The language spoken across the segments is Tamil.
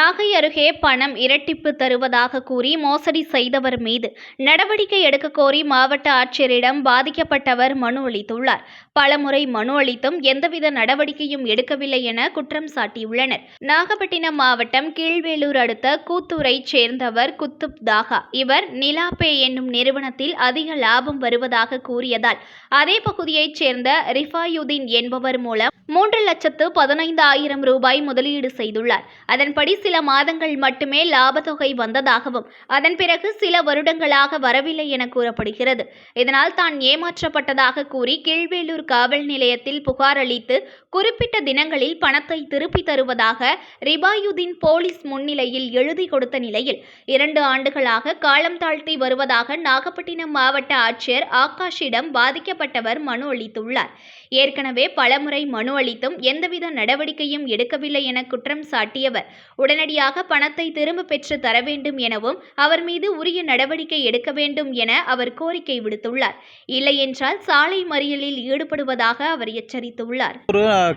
நாகை அருகே பணம் இரட்டிப்பு தருவதாக கூறி மோசடி செய்தவர் மீது நடவடிக்கை எடுக்க கோரி மாவட்ட ஆட்சியரிடம் பாதிக்கப்பட்டவர் மனு அளித்துள்ளார். பலமுறை மனு அளித்தும் எந்தவித நடவடிக்கையும் எடுக்கவில்லை என குற்றம் சாட்டியுள்ளனர். நாகப்பட்டினம் மாவட்டம் கீழ்வேலூர் அடுத்த கூத்தூரைச் சேர்ந்தவர் குத்துப் தாகா. இவர் நிலாபே என்னும் நிறுவனத்தில் அதிக லாபம் வருவதாக கூறியதால் அதே பகுதியைச் சேர்ந்த ரிஃபாயுதீன் என்பவர் மூலம் மூன்று லட்சத்து பதினைந்து ஆயிரம் ரூபாய் முதலீடு செய்துள்ளார். அதன்படி சில மாதங்கள் மட்டுமே லாபத்தொகை வந்ததாகவும் அதன் பிறகு சில வருடங்களாக வரவில்லை என கூறப்படுகிறது. இதனால் தான் ஏமாற்றப்பட்டதாக கூறி கீழ்வேலூர் காவல் நிலையத்தில் புகார் அளித்து குறிப்பிட்ட தினங்களில் பணத்தை திருப்பி தருவதாக ரிபாயுதீன் போலீஸ் முன்னிலையில் எழுதி கொடுத்த நிலையில் இரண்டு ஆண்டுகளாக காலம் தாழ்த்தி வருவதாக நாகப்பட்டினம் மாவட்ட ஆட்சியர் ஆகாஷிடம் பாதிக்கப்பட்டவர் மனு அளித்துள்ளார். ஏற்கனவே பலமுறை மனு அளித்தும் எந்தவித நடவடிக்கையும் எடுக்கவில்லை என குற்றம் சாட்டியவர். உடனே உடனடியாக பணத்தை திரும்ப பெற்று தர வேண்டும் எனவும் அவர் மீது உரிய நடவடிக்கை எடுக்க வேண்டும் என அவர் கோரிக்கை விடுத்துள்ளார். இல்லையென்றால் சாலை மறியலில் ஈடுபடுவதாக அவர் எச்சரித்துள்ளார்.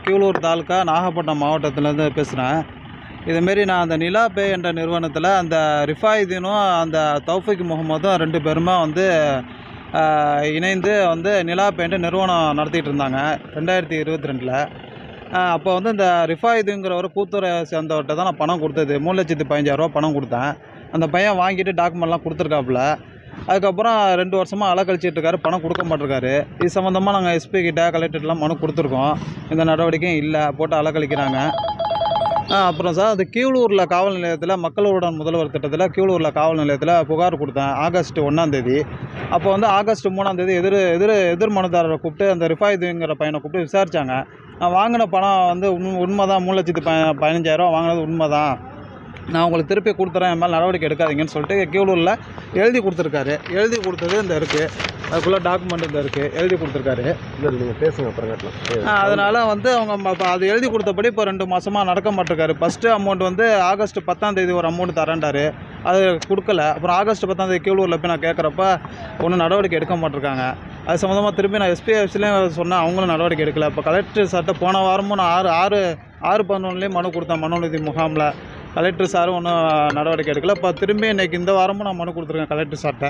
கியூலூர் தாலுகா நாகப்பட்டினம் மாவட்டத்திலேருந்து பேசுகிறேன் இதுமாரி நான் அந்த நிலா பே என்ற நிறுவனத்தில் அந்த ரிஃபாயுதீனும் அந்த தௌஃபிக் முகமதும் ரெண்டு பேருமே வந்து இணைந்து வந்து நிலா பேண்ட் நிறுவனம் நடத்திட்டு இருந்தாங்க. ரெண்டாயிரத்தி இருபத்தி ரெண்டில். அப்போ வந்து இந்த ரிஃபாயுதுங்கிறவர் கூத்துறை சேர்ந்தவர்கிட்ட தான் நான் பணம் கொடுத்தது. மூணு லட்சத்து பதினஞ்சாயிரரூவா பணம் கொடுத்தேன். அந்த பையன் வாங்கிட்டு டாக்குமெண்ட்லாம் கொடுத்துருக்காப்புல. அதுக்கப்புறம் ரெண்டு வருஷமாக அலக்கழிச்சிட்டு இருக்காரு பணம் கொடுக்க மாட்டிருக்காரு. இது சம்மந்தமாக நாங்கள் எஸ்பி கிட்ட கலெக்டர்லாம் மனு கொடுத்துருக்கோம். இந்த நடவடிக்கையும் இல்லை போட்டு அலக்கழிக்கிறாங்க கழிக்கிறாங்க. அப்புறம் சார் அது கீழூரில் காவல் நிலையத்தில் மக்களுடன் முதல்வர் திட்டத்தில் கீழூரில் காவல் நிலையத்தில் புகார் கொடுத்தேன் ஆகஸ்ட் ஒன்றாந்தேதி அப்போ வந்து ஆகஸ்ட் மூணாந்தேதி எதிர் எதிர் எதிர் மனுதாரரை கூப்பிட்டு அந்த ரிஃபாயுதுங்கிற பையனை கூப்பிட்டு விசாரித்தாங்க நான் வாங்கின பணம் வந்து உண் உண்மை தான் மூணு லட்சத்து ப பதினஞ்சாயிரம் வாங்கினது உண்மை தான் நான் உங்களுக்கு திருப்பி கொடுத்துறேன். என் மேலே நடவடிக்கை எடுக்காதீங்கன்னு சொல்லிட்டு கீழூரில் எழுதி கொடுத்துருக்காரு. எழுதி கொடுத்தது இந்த இருக்குது அதுக்குள்ளே டாக்குமெண்ட் இந்த இருக்குது எழுதி கொடுத்துருக்காரு. இல்லை நீங்கள் பேசுங்க அப்புறம் அதனால் வந்து அவங்க அது எழுதி கொடுத்தபடி இப்போ ரெண்டு மாதமாக நடக்க மாட்டிருக்காரு. ஃபஸ்ட்டு அமௌண்ட் வந்து ஆகஸ்ட் பத்தாம் தேதி ஒரு அமௌண்ட் தரேன்டாரு. அது கொடுக்கல. அப்புறம் ஆகஸ்ட் பத்தாம் தேதி கீழூரில் போய் நான் கேட்குறப்ப ஒன்றும் நடவடிக்கை எடுக்க மாட்டிருக்காங்க. அது சம்மந்தமாக திரும்பி நான் எஸ்பி ஆஃபீஸ்லேயும் சொன்னேன் அவங்களும் நடவடிக்கை எடுக்கல. இப்போ கலெக்டர் சார்கிட்ட போன வாரமும் நான் ஆறு ஆறு ஆறு பதினொன்றுலேயும் மனு கொடுத்தேன் மனோநிதி முகாமில். கலெக்டர் சாரும் ஒன்றும் நடவடிக்கை எடுக்கல. இப்போ திரும்பி இன்னைக்கு இந்த வாரமும் நான் மனு கொடுத்துருக்கேன் கலெக்டர் சார்கிட்ட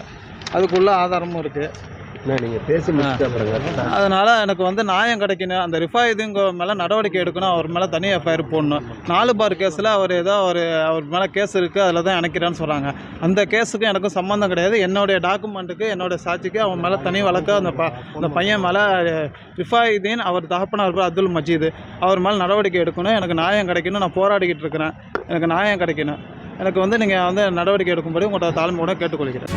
அதுக்குள்ள ஆதாரமும் இருக்குது அதனால் எனக்கு வந்து நியாயம் கிடைக்கணும். அந்த ரிஃபாயுதுங்க மேலே நடவடிக்கை எடுக்கணும். அவர் மேலே தனி எஃப்ஐஆர் போடணும். நாலு பார் கேஸில் அவர் ஏதோ ஒரு அவர் மேலே கேஸ் இருக்குது அதில் தான் இணைக்கிறான்னு சொல்கிறாங்க அந்த கேஸுக்கும் எனக்கும் சம்மந்தம் கிடையாது. என்னுடைய டாக்குமெண்ட்டுக்கு என்னுடைய சாட்சிக்கு அவன் மேலே தனி வழக்கு. அந்த ப அந்த பையன் மேலே ரிஃபாயுதீன் அவர் தகப்பனார் அப்துல் மஜீது. அவர் மேலே நடவடிக்கை எடுக்கணும். எனக்கு நியாயம் கிடைக்கணும். நான் போராடிக்கிட்டு இருக்கிறேன். எனக்கு நியாயம் கிடைக்கணும். எனக்கு வந்து நீங்கள் வந்து நடவடிக்கை எடுக்கும்படி உங்கள்கிட்ட தாழ்மையோட கேட்டுக்கொள்கிறேன்.